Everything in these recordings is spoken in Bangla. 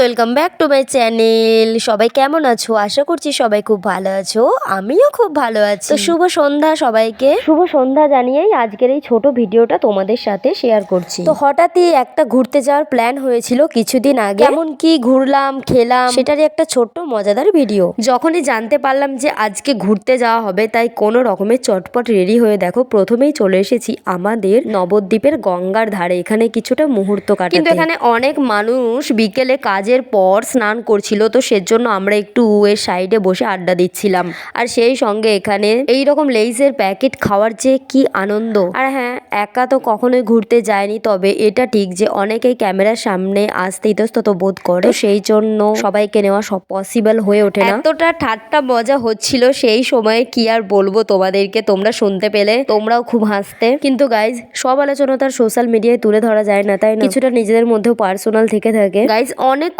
Welcome back to my channel সবাই কেমন আছো? আশা করছি সবাই খুব ভালো আছো। আমিও খুব ভালো আছি। তো শুভ সন্ধ্যা সবাইকে। শুভ সন্ধ্যা জানিয়েই আজকের এই ছোট ভিডিওটা তোমাদের সাথে শেয়ার করছি। তো হঠাৎই একটা ঘুরতে যাওয়ার প্ল্যান হয়েছিল কিছুদিন আগে। এমন কি ঘুরলাম খেলাম। সেটারই একটা ছোট্ট মজাদার ভিডিও যখনই জানতে পারলাম যে আজকে ঘুরতে যাওয়া হবে তাই কোনো রকমের চটপট রেডি হয়ে দেখো প্রথমেই চলে এসেছি আমাদের নবদ্বীপের গঙ্গার ধারে। এখানে কিছুটা মুহূর্ত কাটাতে। কিন্তু এখানে অনেক মানুষ বিকেলে কাজের পর স্নান করছিল তো সেজন্য আমরা একটু এর সাইডে বসে আড্ডা দিচ্ছিলাম। আর সেই সঙ্গে এখানে এই রকম লেইসের প্যাকেট খাওয়ার যে কি আনন্দ। আর হ্যাঁ একা তো কখনোই ঘুরতে যায়নি তবে এটা ঠিক যে অনেকেই ক্যামেরার সামনে আসতে ইতস্তত বোধ করে। সেই জন্য সবাইকে নেওয়া সব পসিবল হয়ে ওঠে না। এতটা ঠাট্টা মজা হচ্ছিল সেই সময় কি আর বলব তোমাদেরকে তোমরা শুনতে পেলে তোমরাও খুব হাসতে। কিন্তু গাইজ সব আলোচনা তার সোশ্যাল মিডিয়ায় তুলে ধরা যায় না তাই না? কিছুটা নিজেদের মধ্যেও পার্সোনাল থেকে থাকে। গাইজ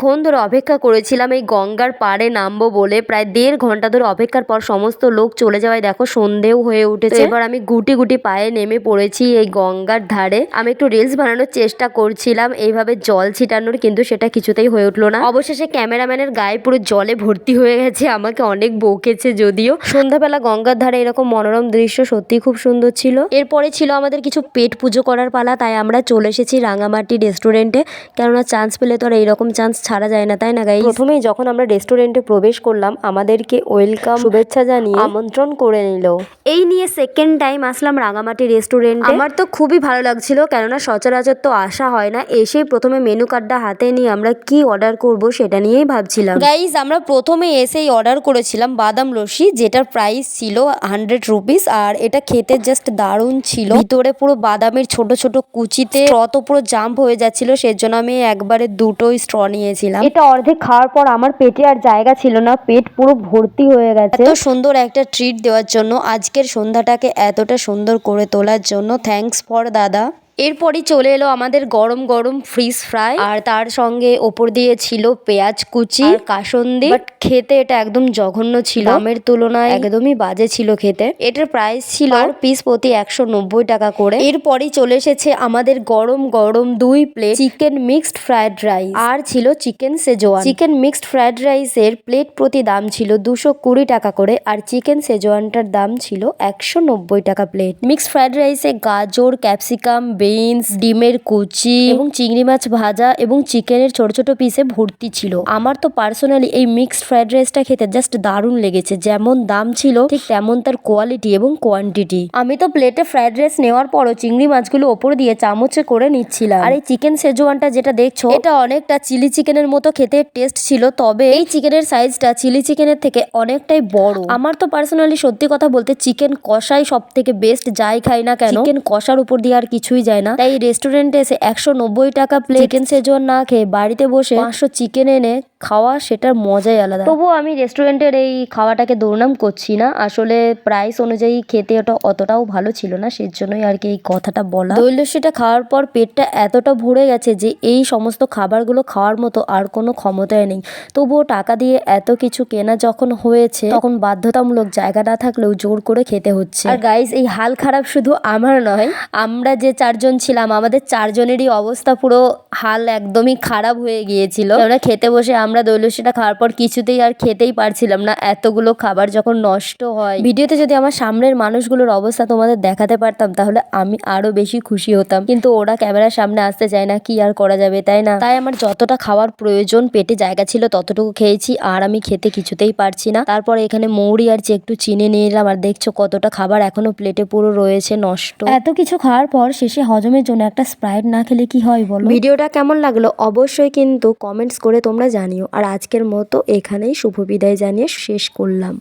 অনেকক্ষণ ধরে অপেক্ষা করেছিলাম এই গঙ্গার পাড়ে নামবো বলে। প্রায় দেড় ঘণ্টা ধরে অপেক্ষার পর সমস্ত লোক চলে যাওয়ায় দেখো সন্ধেও হয়ে উঠেছে। এবার আমি গুটি গুটি পায়ে নেমে পড়েছি এই গঙ্গার ধারে। আমি একটু রিলস বানানোর চেষ্টা করছিলাম এইভাবে জল ছিটানোর কিন্তু সেটা কিছুতেই হয়ে উঠল না। অবশেষে ক্যামেরাম্যানের গায়ে পুরো জলে ভর্তি হয়ে গেছে আমাকে অনেক বকেছে যদিও। সন্ধ্যাবেলা গঙ্গার ধারে এরকম মনোরম দৃশ্য সত্যি খুব সুন্দর ছিল। এরপরে ছিল আমাদের কিছু পেট পুজো করার পালা তাই আমরা চলে এসেছি রাঙামাটি রেস্টুরেন্টে কেননা চান্স পেলে তো আর এইরকম চান্স ছাড়া যায় না তাই না গাই প্রথমেই যখন আমরা রেস্টুরেন্টে প্রবেশ করলাম আমাদেরকে ওয়েলকাম শুভেচ্ছা জানিয়ে আমন্ত্রণ করে নিল। এই নিয়ে সেকেন্ড টাইম আসলাম রাঙামাটি রেস্টুরেন্ট আমার তো খুবই ভালো লাগছিল কেননা সচরাচর তো আসা হয় না। এসেই প্রথমে মেনু কার্ডটা হাতে নিয়ে আমরা কি অর্ডার করব সেটা নিয়েই ভাবছিলাম। গাইজ আমরা প্রথমে এসেই অর্ডার করেছিলাম বাদাম লস্যি যেটার প্রাইস ছিল হান্ড্রেড রুপিস আর এটা খেতে জাস্ট দারুণ ছিল। ভিতরে পুরো বাদামের ছোট ছোট কুচিতে স্ট্র তো পুরো জাম্প হয়ে যাচ্ছিল সেজন্য আমি একবারে দুটোই স্ট্র নিয়েছিলাম এটা অর্ধেক খাওয়ার পর আমার পেটে আর জায়গা ছিল না পেট পুরো ভর্তি হয়ে গেছে। এত সুন্দর একটা ট্রিট দেওয়ার জন্য আজকের সন্ধ্যাটাকে এতটা সুন্দর করে তোলার জন্য। থ্যাংকস ফর দাদা। এরপরই চলে এলো আমাদের গরম গরম ফ্রিজ ফ্রাই আর তার সঙ্গে ওপর দিয়ে ছিল পেঁয়াজ কুচি কাসন্দি। বাট খেতে এটা একদম জঘন্য ছিল। আমের তুলনায় একদমই বাজে ছিল খেতে। এটার প্রাইস ছিল পিস প্রতি একশো নব্বই টাকা করে। এরপরই চলে এসেছে আমাদের গরম গরম দুই plate chicken mixed fried rice আর ছিল chicken schezwan chicken mixed fried রাইসের প্লেট প্রতি দাম ছিল দুশো কুড়ি টাকা করে, আর চিকেন সেজোয়ানটার দাম ছিল একশো নব্বই টাকা প্লেট মিক্সড ফ্রাইড রাইসে গাজর ক্যাপসিকাম বিনস ডিমের কুচি এবং চিংড়ি মাছ ভাজা এবং চিকেনের ছোট ছোট পিসে ভর্তি ছিল। আমার তো পার্সোনালি এই মিক্সড ফ্রাইড রাইসটা খেতে জাস্ট দারুণ লেগেছে। যেমন দাম ছিল ঠিক তেমন তার কোয়ালিটি এবং কোয়ান্টিটি আমি তো প্লেটে ফ্রাইড রাইস নেওয়ার পরও চিংড়ি মাছগুলো ওপর দিয়ে চামচে করে নিচ্ছিলাম। আর এই চিকেন সেজোয়ানটা যেটা দেখছ এটা অনেকটা চিলি চিকেনের মতো খেতে টেস্ট ছিল তবে এই চিকেনের সাইজটা চিলি চিকেনের থেকে অনেকটাই বড়। আমার তো পার্সোনালি সত্যি কথা বলতে চিকেন কষাই সব থেকে বেস্ট যাই খাই না কেন চিকেন কষার উপর দিয়ে আর কিছুই যায় না। তাই রেস্টুরেন্টে এসে একশো নব্বই টাকা প্লেট চিকেন সেজোয়ান না খেয়ে বাড়িতে বসে পাঁচশো চিকেন এনে খাওয়া সেটার মজাই আলাদা। তবুও আমি রেস্টুরেন্টের এই খাওয়াটাকে দৌড়নাম করছি না। আসলে প্রাইস অনুযায়ী খেতে ওটা অতটাও ভালো ছিল না সেই জন্যই আর কি এই কথাটা বলা। দই লস্যিটা খাওয়ার পর পেটটা এতটা ভরে গেছে যে এই সমস্ত খাবারগুলো খাওয়ার মতো আর কোনো ক্ষমতায় নেই। তবুও টাকা দিয়ে এত কিছু কেনা যখন হয়েছে তখন বাধ্যতামূলক জায়গা না থাকলেও জোর করে খেতে হচ্ছে। আর গাইজ এই হাল খারাপ শুধু আমার নয় আমরা যে চারজন ছিলাম, আমাদের চারজনেরই অবস্থা পুরো হাল একদমই খারাপ হয়ে গিয়েছিল। আমরা খেতে বসে, আমরা দৈলস্যটা খাওয়ার পর কিছুতেই আর খেতেই পারছিলাম না, এতগুলো খাবার যখন নষ্ট হয়। ভিডিওতে যদি আমার সামনের মানুষগুলোর অবস্থা তোমাদের দেখাতে পারতাম, তাহলে আমি আরও বেশি খুশি হতাম। কিন্তু ওরা ক্যামেরার সামনে আসতে চায় না, কি আর করা যাবে, তাই না? তাই আমার যতটা খাওয়ার প্রয়োজন, পেটে জায়গা ছিল ততটুকু খেয়েছি, আর আমি খেতে কিছুতেই পারছি না। তারপর এখানে মৌরি আর যে একটু চিনে নিয়ে এলাম আর দেখছ কতটা খাবার এখনও প্লেটে পুরো রয়েছে, নষ্ট। এত কিছু খাওয়ার পর শেষে হজমের জন্য একটা স্প্রাইট না খেলে কি হয় বলো? ভিডিওটা কেমন লাগল অবশ্যই কিন্তু কমেন্টস করে তোমরা জানিও। আর আজকের মতো এখানেই, শুভ বিদায় জানিয়ে শেষ করলাম।